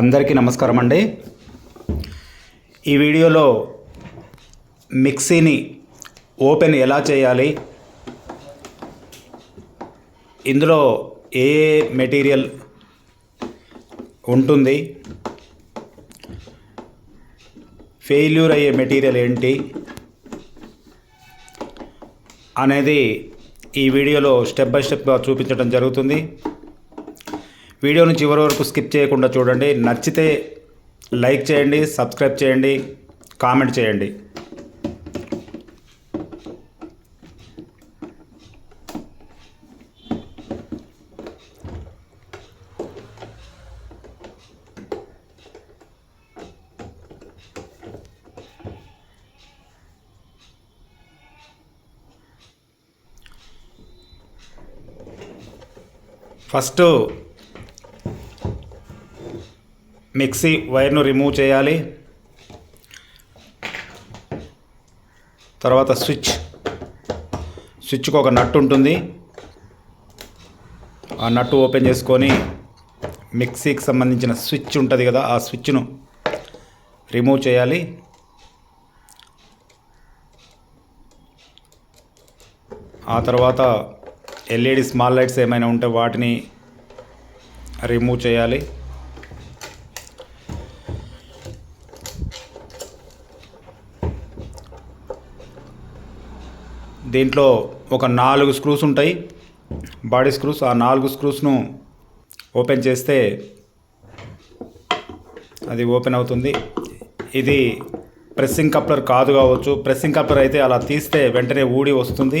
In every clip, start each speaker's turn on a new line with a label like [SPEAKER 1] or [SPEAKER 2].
[SPEAKER 1] అందరికీ నమస్కారం అండి. ఈ వీడియోలో మిక్సీని ఓపెన్ ఎలా చేయాలి ఇందులో ఏ ఏ మెటీరియల్ ఉంటుంది ఫెయిల్యూర్ అయ్యే మెటీరియల్ ఏంటి అనేది ఈ వీడియోలో స్టెప్ బై స్టెప్గా చూపించడం జరుగుతుంది. వీడియోను చివరి వరకు స్కిప్ చేయకుండా చూడండి. నచ్చితే లైక్ చేయండి సబ్స్క్రైబ్ చేయండి కామెంట్ చేయండి. ఫస్ట్ మిక్సీ వైర్ను రిమూవ్ చేయాలి. తర్వాత స్విచ్. స్విచ్కి ఒక నట్టు ఉంటుంది. ఆ నట్టు ఓపెన్ చేసుకొని మిక్సీకి సంబంధించిన స్విచ్ ఉంటుంది కదా ఆ స్విచ్ను రిమూవ్ చేయాలి. ఆ తర్వాత ఎల్ఈడి స్మాల్ లైట్స్ ఏమైనా ఉంటే వాటిని రిమూవ్ చేయాలి. దీంట్లో ఒక నాలుగు స్క్రూస్ ఉంటాయి. బాడీ స్క్రూస్ ఆ నాలుగు స్క్రూస్ను ఓపెన్ చేస్తే అది ఓపెన్ అవుతుంది. ఇది ప్రెస్సింగ్ కప్లర్ కాదు కావచ్చు. ప్రెస్సింగ్ కప్లర్ అయితే అలా తీస్తే వెంటనే ఊడి వస్తుంది.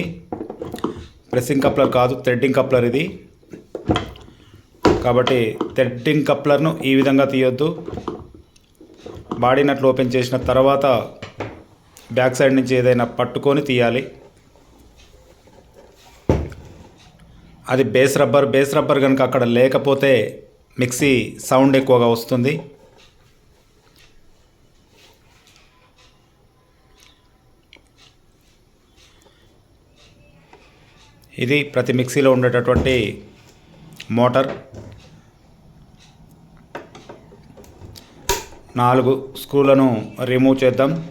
[SPEAKER 1] ప్రెస్సింగ్ కప్లర్ కాదు థ్రెడ్డింగ్ కప్లర్ ఇది. కాబట్టి థ్రెడ్డింగ్ కప్లర్ను ఈ విధంగా తీయొద్దు. బాడీ నట్లు ఓపెన్ చేసిన తర్వాత బ్యాక్ సైడ్ నుంచి ఏదైనా పట్టుకొని తీయాలి. అది బేస్ రబ్బర్ బేస్ రబ్బర్ కనుక అక్కడ లేకపోతే మిక్సీ సౌండ్ ఎక్కువగా వస్తుంది. ఇది ప్రతి మిక్సీలో ఉండేటటువంటి మోటార్. నాలుగు స్క్రూలను రిమూవ్ చేద్దాం.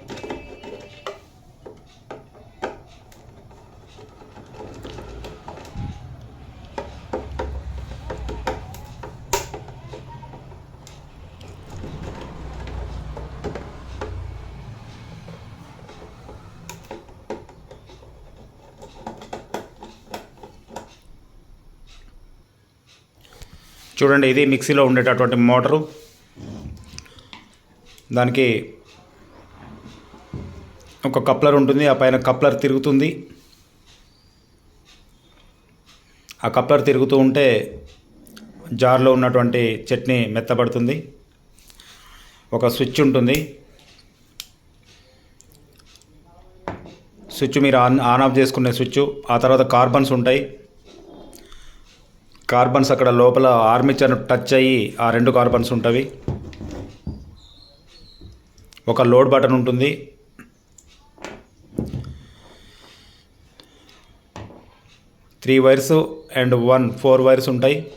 [SPEAKER 1] చూడండి ఇది మిక్సీలో ఉండేటటువంటి మోటరు. దానికి ఒక కప్లర్ ఉంటుంది ఆ పైన కప్లర్ తిరుగుతుంది. ఆ కప్లర్ తిరుగుతూ ఉంటే జార్లో ఉన్నటువంటి చట్నీ మెత్తబడుతుంది. ఒక స్విచ్ ఉంటుంది. స్విచ్ మీరు ఆన్ ఆన్ ఆఫ్ చేసుకునే స్విచ్. ఆ తర్వాత కార్బన్స్ ఉంటాయి. కార్బన్స్ అక్కడ లోపల ఆర్మిచర్ను టచ్ అయ్యి ఆ రెండు కార్బన్స్ ఉంటవి. ఒక లోడ్ బటన్ ఉంటుంది. Three wires and one four wires ఉంటాయి.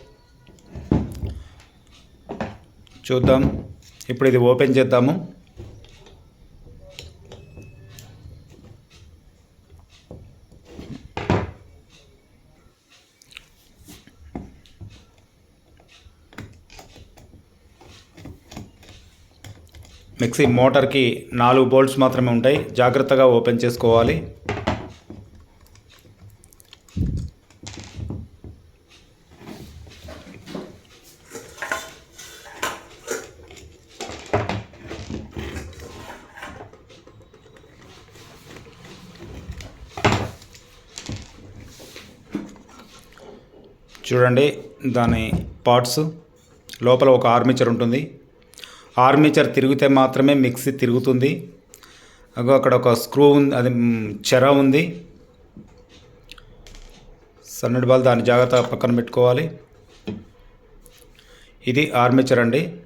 [SPEAKER 1] చూద్దాం. ఇప్పుడు ఇది ఓపెన్ చేద్దాము. మిక్సీ మోటార్కి నాలుగు బోల్ట్స్ మాత్రమే ఉంటాయి. జాగ్రత్తగా ఓపెన్ చేసుకోవాలి. చూడండి దాని పార్ట్స్. లోపల ఒక ఆర్మిచర్ ఉంటుంది. ఆర్మేచర్ తిరిగితే మాత్రమే మిక్సీ తిరుగుతుంది. అగో అక్కడ ఒక స్క్రూ ఉంది అది చెర ఉంది. సన్నటి బాల్ దాన్ని జాగ్రత్తగా పక్కన పెట్టుకోవాలి. ఇది ఆర్మేచర్ అండి.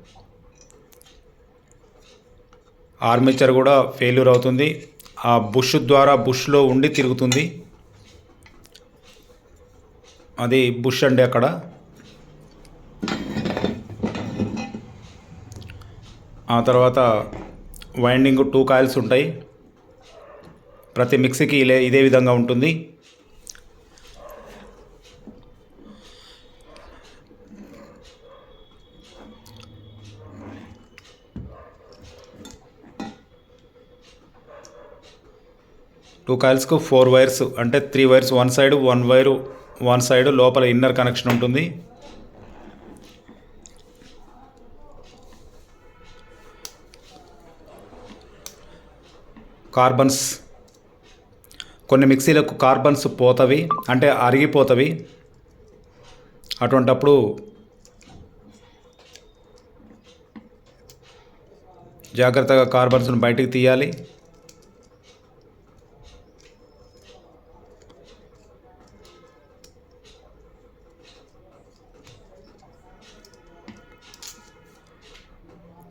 [SPEAKER 1] ఆర్మేచర్ కూడా ఫెయిల్యూర్ అవుతుంది. ఆ బుష్ ద్వారా బుష్లో ఉండి తిరుగుతుంది. అది బుష్ అండి అక్కడ. ఆ తర్వాత వైండింగ్ టూ కాయిల్స్ ఉంటాయి. ప్రతి మిక్సీకి ఇలే ఇదే విధంగా ఉంటుంది. టూ కాయిల్స్కు ఫోర్ వైర్స్ అంటే three wires one side one wire one side లోపల ఇన్నర్ కనెక్షన్ ఉంటుంది. కార్బన్స్. కొన్ని మిక్సీలకు కార్బన్స్ పోతవి అంటే అరిగిపోతవి. అటువంటప్పుడు జాగ్రత్తగా కార్బన్స్ను బయటికి తీయాలి.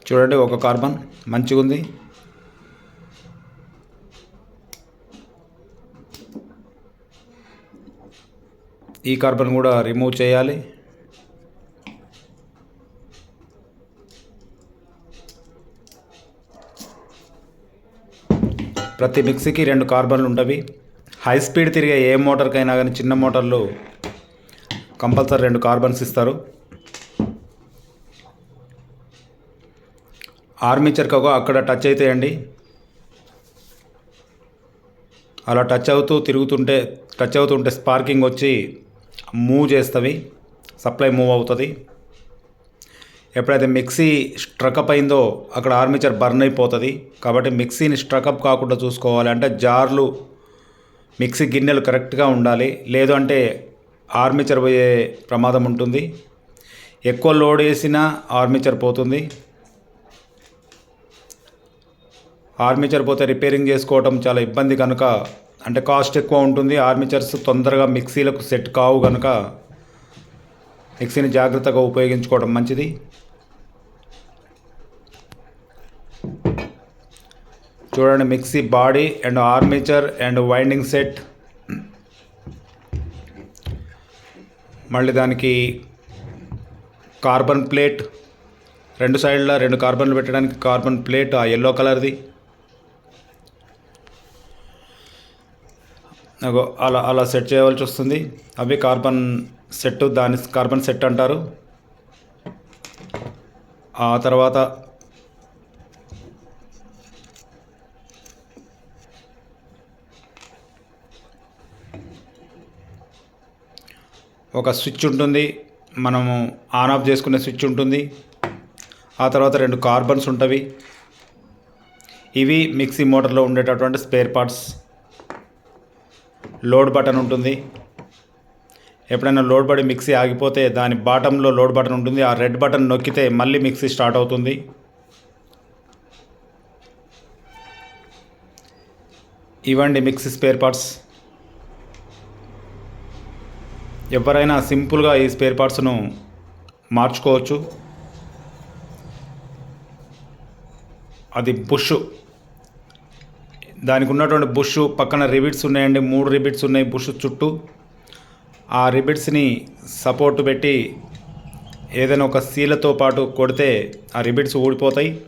[SPEAKER 1] చూడండి ఒక కార్బన్ మంచిగా ఉంది ఈ కార్బన్ కూడా రిమూవ్ చేయాలి. ప్రతి మిక్సీకి రెండు కార్బన్లు ఉంటవి హై స్పీడ్ తిరిగే ఏ మోటార్కైనా కానీ చిన్న మోటార్లు కంపల్సరీ రెండు కార్బన్స్ ఇస్తారు. ఆర్మీచర్ కగో అక్కడ టచ్ అవుతాయండి అలా టచ్ అవుతూ తిరుగుతుంటే టచ్ అవుతుంటే స్పార్కింగ్ వచ్చి మూవ్ చేస్తవి సప్లై మూవ్ అవుతుంది. ఎప్పుడైతే మిక్సీ స్ట్రకప్ అయిందో అక్కడ ఆర్మిచర్ బర్న్ అయిపోతుంది. కాబట్టి మిక్సీని స్ట్రకప్ కాకుండా చూసుకోవాలి అంటే జార్లు మిక్సీ గిన్నెలు కరెక్ట్గా ఉండాలి. లేదు అంటే ఆర్మీచర్ పోయే ప్రమాదం ఉంటుంది. ఎక్కువ లోడ్ వేసినా ఆర్మిచర్ పోతుంది. ఆర్మిచర్ పోతే రిపేరింగ్ చేసుకోవటం చాలా ఇబ్బంది కనుక అంటే కాస్ట్ ఎక్కువ ఉంటుంది. ఆర్మిచర్స్ తొందరగా మిక్సీలకు సెట్ కావు కనుక మిక్సీని జాగ్రత్తగా ఉపయోగించుకోవడం మంచిది. చూడండి mixie body and armature and winding set. మళ్ళీ దానికి కార్బన్ ప్లేట్. రెండు సైడ్ల రెండు కార్బన్లు పెట్టడానికి కార్బన్ ప్లేట్ ఆ ఎల్లో కలర్ది. అలా అలా సెట్ చేయవలసి వస్తుంది. అవి కార్బన్ సెట్ దాని కార్బన్ సెట్ అంటారు. ఆ తర్వాత ఒక స్విచ్ ఉంటుంది. మనము ఆన్ ఆఫ్ చేసుకునే స్విచ్ ఉంటుంది. ఆ తర్వాత రెండు కార్బన్స్ ఉంటవి. ఇవి మిక్సీ మోటార్లో ఉండేటటువంటి స్పేర్ పార్ట్స్ లోడ్ బటన్ ఉంటుంది. ఎప్పుడైనా లోడ్ పడి మిక్సీ ఆగిపోతే దాని బాటంలో లోడ్ బటన్ ఉంటుంది. ఆ రెడ్ బటన్ నొక్కితే మళ్ళీ మిక్సీ స్టార్ట్ అవుతుంది. ఇవ్వండి మిక్సీ స్పేర్ పార్ట్స్. ఎవరైనా సింపుల్గా ఈ స్పేర్ పార్ట్స్ను మార్చుకోవచ్చు. అది బుష్. దానికి ఉన్నటువంటి బుష్ పక్కన రిబిట్స్ ఉన్నాయండి. మూడు రిబిట్స్ ఉన్నాయి బుష్ చుట్టూ. ఆ రిబిట్స్ని సపోర్ట్ పెట్టి ఏదైనా ఒక సీలతో పాటు కొడితే ఆ రిబిట్స్ ఊడిపోతాయి.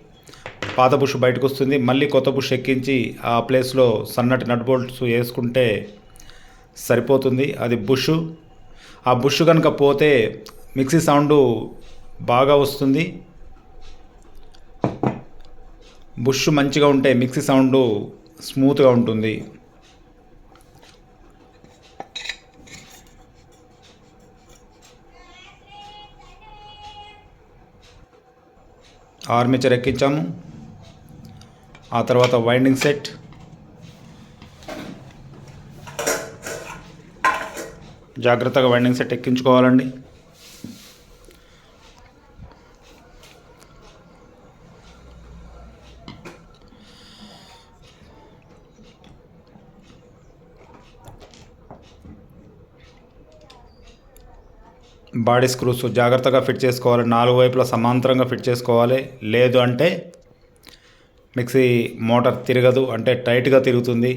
[SPEAKER 1] పాత బుష్ బయటకు వస్తుంది మళ్ళీ కొత్త బుష్ ఎక్కించి ఆ ప్లేస్లో సన్నటి నట్ బోల్ట్స్ వేసుకుంటే సరిపోతుంది. అది బుష్. ఆ బుష్ కనుక పోతే మిక్సీ సౌండ్ బాగా వస్తుంది. బుష్ మంచిగా ఉంటే మిక్సీ సౌండ్ స్మూత్గా ఉంటుంది. ఆర్మేచర్ ఎక్కించాము. ఆ తర్వాత వైండింగ్ సెట్. జాగ్రత్తగా వైండింగ్ సెట్ ఎక్కించుకోవాలండి. బాడీ స్క్రూస్ జాగ్రత్తగా ఫిట్ చేసుకోవాలి నాలుగు వైపులా సమాంతరంగా ఫిట్ చేసుకోవాలి. లేదు అంటే మిక్సీ మోటార్ తిరగదు అంటే టైట్గా తిరుగుతుంది.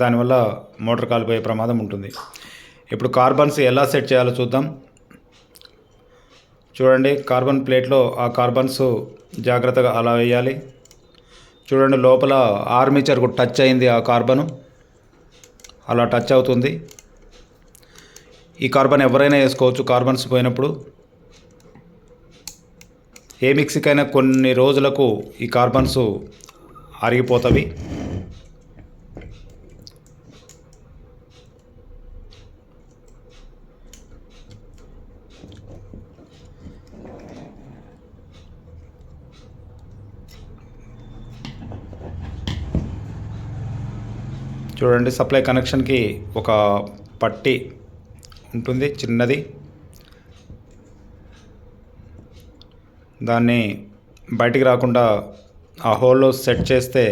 [SPEAKER 1] దానివల్ల మోటార్ కాలిపోయే ప్రమాదం ఉంటుంది. ఇప్పుడు కార్బన్స్ ఎలా సెట్ చేయాలో చూద్దాం. చూడండి కార్బన్ ప్లేట్లో ఆ కార్బన్స్ జాగ్రత్తగా అలా వేయాలి. చూడండి లోపల ఆర్మీచర్కు టచ్ అయింది ఆ కార్బను. అలా టచ్ అవుతుంది. ఈ కార్బన్ ఎవరైనా వేసుకోవచ్చు కార్బన్స్ పోయినప్పుడు. ఏ మిక్సీకైనా కొన్ని రోజులకు ఈ కార్బన్స్ అరిగిపోతవి చూడండి సప్లై కనెక్షన్కి ఒక పట్టి ఉంటుంది చిన్నది. దాన్ని బయటికి రాకుండా ఆ హోల్లో సెట్ చేస్తే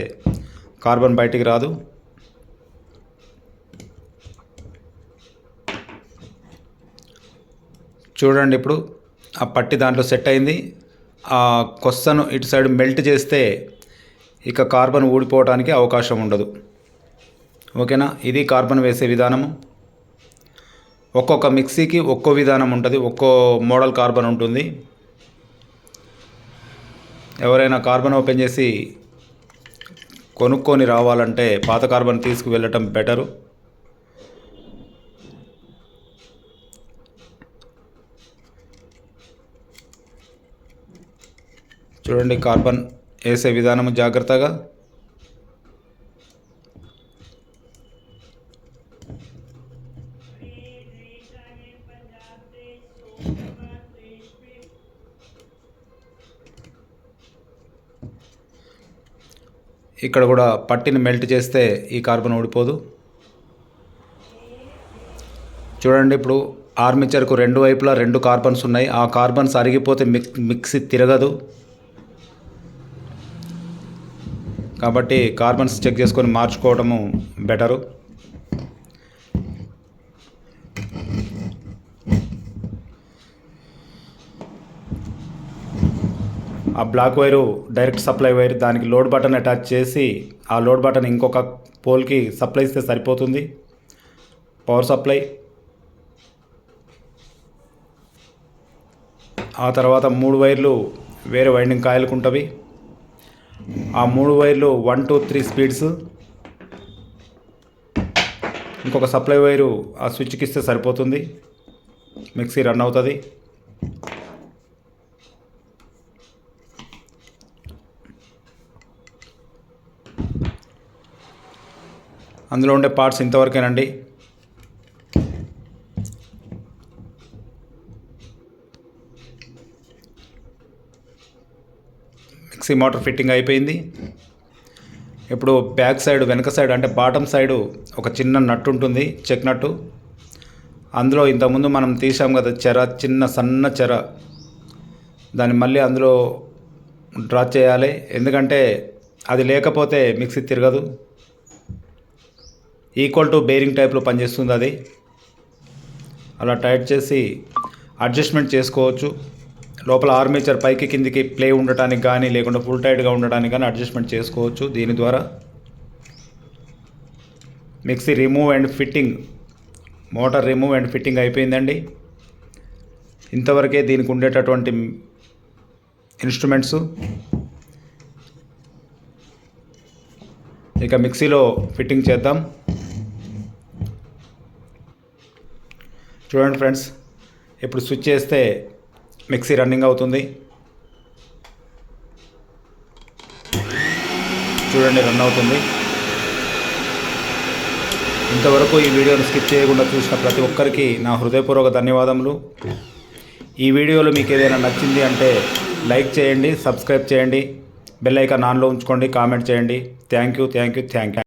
[SPEAKER 1] కార్బన్ బయటికి రాదు. చూడండి ఇప్పుడు ఆ పట్టి దాంట్లో సెట్ అయింది. ఆ కొస్సను ఇటు సైడ్ మెల్ట్ చేస్తే ఇక కార్బన్ ఊడిపోవడానికి అవకాశం ఉండదు. ఓకేనా? ఇది కార్బన్ వేసే విధానము. ఒక్కొక్క మిక్సీకి ఒక్కో విధానం ఉంటుంది ఒక్కో మోడల్ కార్బన్ ఉంటుంది. ఎవరైనా కార్బన్ ఓపెన్ చేసి కొనుక్కొని రావాలంటే పాత కార్బన్ తీసుకువెళ్ళటం బెటరు. చూడండి కార్బన్ వేసే విధానం జాగ్రత్తగా. ఇక్కడ కూడా పట్టిని మెల్ట్ చేస్తే ఈ కార్బన్ ఊడిపోదు. చూడండి ఇప్పుడు ఆర్మిచర్కు రెండు వైపులా రెండు కార్బన్స్ ఉన్నాయి. ఆ కార్బన్స్ అరిగిపోతే మిక్ మిక్సీ తిరగదు. కాబట్టి కార్బన్స్ చెక్ చేసుకొని మార్చుకోవడము బెటరు. ఆ black wire direct supply wire దానికి లోడ్ బటన్ అటాచ్ చేసి ఆ లోడ్ బటన్ ఇంకొక పోల్కి సప్లై ఇస్తే సరిపోతుంది. Power supply. ఆ తర్వాత మూడు వైర్లు వేరే వైండింగ్ కాయలకు ఉంటవి ఆ మూడు వైర్లు వన్ టూ త్రీ స్పీడ్స్. ఇంకొక సప్లై వైరు ఆ స్విచ్కి ఇస్తే సరిపోతుంది. మిక్సీ రన్ అవుతుంది. అందులో ఉండే పార్ట్స్ ఇంతవరకేనండి. మిక్సీ మోటార్ ఫిట్టింగ్ అయిపోయింది. ఇప్పుడు బ్యాక్ సైడ్ వెనక సైడ్ అంటే బాటమ్ సైడు ఒక చిన్న నట్టు ఉంటుంది చెక్ నట్టు. అందులో ఇంతకుముందు మనం తీసాం కదా చెర చిన్న సన్న చెర. దాన్ని మళ్ళీ అందులో డ్రా చేయాలి. ఎందుకంటే అది లేకపోతే మిక్సీ తిరగదు. ఈక్వల్ టు బేరింగ్ టైప్లో పనిచేస్తుంది అది. అలా టైట్ చేసి అడ్జస్ట్మెంట్ చేసుకోవచ్చు. లోపల ఆర్మేచర్ పైకి కిందికి ప్లే ఉండటానికి కానీ లేకుండా ఫుల్ టైట్గా ఉండటానికి కానీ అడ్జస్ట్మెంట్ చేసుకోవచ్చు దీని ద్వారా. Mixie remove and fitting motor remove and fitting అయిపోయిందండి. ఇంతవరకే దీనికి ఉండేటటువంటి ఇన్స్ట్రుమెంట్స్ ఇక మిక్సీలో ఫిట్టింగ్ చేద్దాం. చూడండి ఫ్రెండ్స్ ఇప్పుడు స్విచ్ చేస్తే మిక్సీ రన్నింగ్ అవుతుంది. చూడండి రన్ అవుతుంది. ఇంతవరకు ఈ వీడియోను స్కిప్ చేయకుండా చూసిన ప్రతి ఒక్కరికి నా హృదయపూర్వక ధన్యవాదములు. ఈ వీడియోలో మీకు ఏదైనా నచ్చింది అంటే లైక్ చేయండి సబ్స్క్రైబ్ చేయండి. బెల్ ఐకాన్ ఆన్లో ఉంచుకోండి కామెంట్ చేయండి. Thank you thank you thank you